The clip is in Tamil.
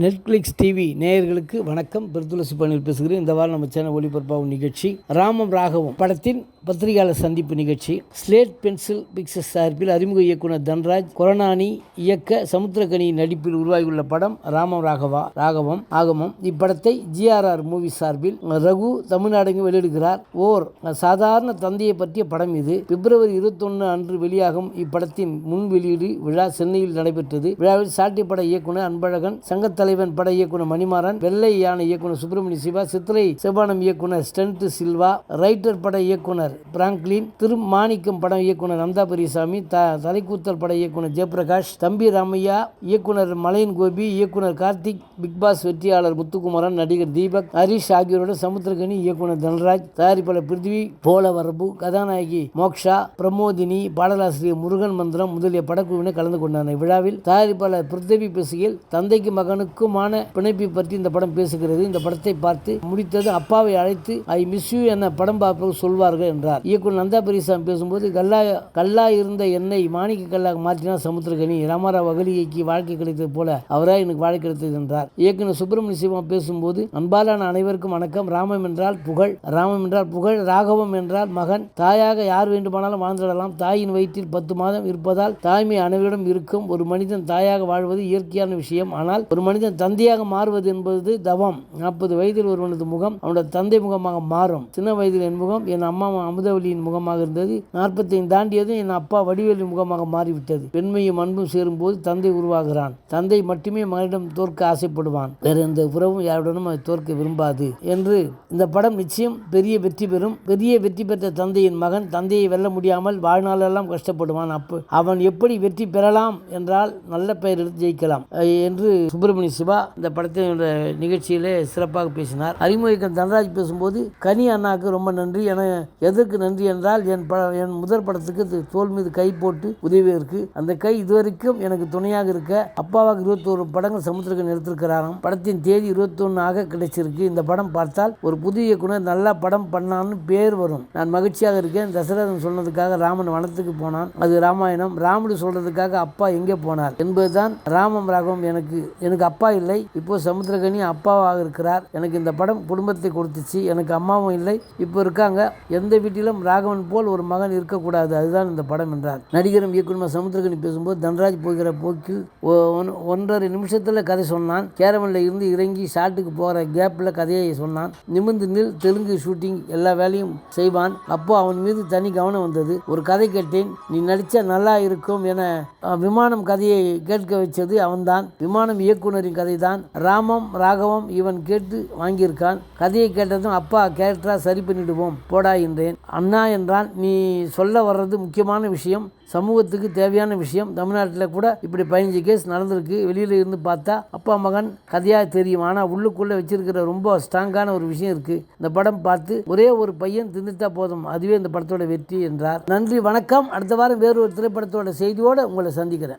நெட்ஃப்ளிக்ஸ் டிவி நேயர்களுக்கு வணக்கம். பெருத்துளசி பணியில் பேசுகிறேன். இந்த வாரம் நம்ம சேனல் ஒளிபரப்பாகும் நிகழ்ச்சி ராமம் ராகவும் படத்தின் பத்திரிகையாளர் சந்திப்பு நிகழ்ச்சி. ஸ்லேட் பென்சில் பிக்சர்ஸ் சார்பில் அறிமுக இயக்குனர் தன்ராஜ் கொரநானி இயக்க சமுத்திரகனி நடிப்பில் உருவாகியுள்ள படம் ராமம் ராகவா ராகவம் ஆகமம். இப்படத்தை ஜிஆர்ஆர் மூவி சார்பில் ரகு தமிழ்நாடு வெளியிடுகிறார். ஓர் சாதாரண தந்தையை பற்றிய படம் இது. பிப்ரவரி இருபத்தொன்னு அன்று வெளியாகும் இப்படத்தின் முன் வெளியீடு விழா சென்னையில் நடைபெற்றது. விழாவில் சாட்டி பட இயக்குனர் அன்பழகன் சங்கத்தலைவன் பட இயக்குனர் மணிமாறன் வெள்ளை யானை இயக்குனர் சுப்பிரமணிய சிவா சித்திரை செவ்வானம் இயக்குனர் ஸ்டென்ட் சில்வா ரைட்டர் பட இயக்குனர் பிராங்க்லின் திருமாணிக்கம் பட இயக்குனர் நந்தா பெரியசாமி த தலைக்கூத்தல் பட இயக்குனர் ஜெயபிரகாஷ் தம்பி ராமையா இயக்குனர் மலையன் கோபி இயக்குனர் கார்த்திக் பிக்பாஸ் வெற்றியாளர் முத்துக்குமரன் நடிகர் தீபக் ஹரிஷ் ஆகியோருடன் சமுத்திரகனி இயக்குனர் தனராஜ் தயாரிப்பாளர் பிருத்வி போலவரபு கதாநாயகி மோக்ஷா பிரமோதினி பாடலாசிரியர் முருகன் மந்திரம் முதலிய படக்குழுவினர் கலந்து கொண்டனர் விழாவில் தயாரிப்பாளர் பிருத்திவி பேசுகையில் தந்தைக்கு மகனுக்குமான பிணைப்பை பற்றி இந்த படம் பேசுகிறது. இந்த படத்தை பார்த்து முடித்தது அப்பாவை அழைத்து ஐ மிஸ் யூ என படம் பார்ப்பவர் சொல்வார்கள் என்றார். இயக்குனர் நந்தா பெரியசாமி பேசும்போது கல்லா கல்லா இருந்த என்னை மாணிக்க கல்லாக மாற்றினார் சமுத்திரகனி ராமராவ் அகலிகைக்கு வாழ்க்கை கிடைத்தது போல அவராக எனக்கு வாழ்க்கை கிடைத்தது என்றார். இயக்குனர் சுப்பிரமணிய சிவம் பேசும்போது அன்பாலான அனைவருக்கும் வணக்கம். ராமம் என்றால் புகழ். ராமம் என்றால் புகழ். ராகவம் என்றால் மகன். தாயாக யார் வேண்டுமானாலும் வாழ்ந்திடலாம் தாயின் வயிற்றில் பத்து மாதம் இருப்பதால் தாய்மை அனைவரிடம் இருக்கும். ஒரு மனிதன் தாயாக வாழ்வது இயற்கையான விஷயம். ஆனால் ஒரு மனிதன் தந்தையாக மாறுவது என்பது தவம். நாற்பது வயதில் ஒருவனது முகம் அவனது தந்தை முகமாக மாறும். சின்ன வயதில் என் முகம் என் அம்மா அமுதவலியின் முகமாக இருந்தது. நாற்பத்தைந்து தாண்டியதும் என் அப்பா வடிவேலின் முகமாக மாறிவிட்டது. பெண்மையும் அன்பும் சேரும்போது தந்தை உருவாகிறான். தந்தை மட்டுமே மகனிடம் தோற்க ஆசைப்படுவான். வேறு எந்த உறவும் யாருடனும் அதை தோற்க விரும்பாது என்று இந்த படம் நிச்சயம் பெரிய வெற்றி பெறும். பெரிய வெற்றி பெற்ற தந்தையின் மகன் தந்தையை வெல்ல முடியாமல் வாழ்நாளெல்லாம் கஷ்டப்படுவான். அப்போ அவன் எப்படி வெற்றி பெறலாம் என்றால் நல்ல பெயர் எடுத்து ஜெயிக்கலாம் என்று சுப்பிரமணிய சிவா இந்த படத்தினுடைய நிகழ்ச்சியிலே சிறப்பாக பேசினார். அறிமுகம் தனராஜ் பேசும்போது கனி அண்ணாவுக்கு ரொம்ப நன்றி என எது எதற்கு நன்றி என்றால் என் ப என் முதல் படத்துக்கு தோல் மீது கை போட்டு உதவியிருக்கு அந்த கை இதுவரைக்கும் எனக்கு துணையாக இருக்க அப்பாவாக இருபத்தோரு படங்கள் சமுத்திரக்கன் எடுத்திருக்கிறாராம் படத்தின் தேதி இருபத்தொன்னாக கிடைச்சிருக்கு. இந்த படம் பார்த்தால் ஒரு புது இயக்குனர் நல்லா படம் பண்ணான்னு பேர் வரும். நான் மகிழ்ச்சியாக இருக்கேன். தசரதன் சொன்னதுக்காக ராமன் வனத்துக்கு போனான். அது ராமாயணம். ராமுடு சொல்றதுக்காக அப்பா எங்கே போனார்? என்பதுதான் ராமம் ராகவம் எனக்கு எனக்கு அப்பா இல்லை. இப்போ சமுத்திரகனி அப்பாவாக இருக்கிறார். எனக்கு இந்த படம் குடும்பத்தை கொடுத்துச்சு. எனக்கு அம்மாவும் இல்லை. இப்போ இருக்காங்க. எந்த வீட்டிலும் ராகவன் போல் ஒரு மகன் இருக்கக்கூடாது. அதுதான் இந்த படம் என்றார். நடிகரும் இயக்குனர் சமுத்திரகனி பேசும்போது தன்ராஜ் போகிற போக்கில் ஒ- ஒன்- ஒன்றரை நிமிஷத்தில் கதை சொன்னான். கேரவனில் இருந்து இறங்கி ஷாட்டுக்கு போகிற கேப்பில் கதையை சொன்னான். நிமிர்ந்து நில் தெலுங்கு ஷூட்டிங் எல்லா வேலையும் செய்வான். அப்போ அவன் மீது தனி கவனம் வந்தது. ஒரு கதை கேட்டேன். நீ நடித்தா நல்லா இருக்கும் என விமானம் கதையை கேட்க வச்சது அவன்தான். விமானம் இயக்குனரின் கதை தான் ராமம் ராகவம் இவன் கேட்டு வாங்கியிருக்கான். கதையை கேட்டதும் அப்பா கேரக்டராக சரி பண்ணிடுவோம். போடா என்றேன். அண்ணா என்றான் நீ சொல்ல வர்றது முக்கியமான விஷயம் சமூகத்துக்கு தேவையான விஷயம். தமிழ்நாட்டில் கூட இப்படி பதினஞ்சு கேஸ் நடந்திருக்கு. வெளியில் இருந்து பார்த்தா அப்பா மகன் கதையாக தெரியும். ஆனால் உள்ளுக்குள்ளே வச்சிருக்கிற ரொம்ப ஸ்ட்ராங்கான ஒரு விஷயம் இருக்குது இந்த படம் பார்த்து ஒரே ஒரு பையன் தின்னுட்டா போதும். அதுவே இந்த படத்தோட வெற்றி என்றார். நன்றி வணக்கம். அடுத்த வாரம் வேறு ஒரு திரைப்படத்தோட செய்தியோடு உங்களை சந்திக்கிறேன்.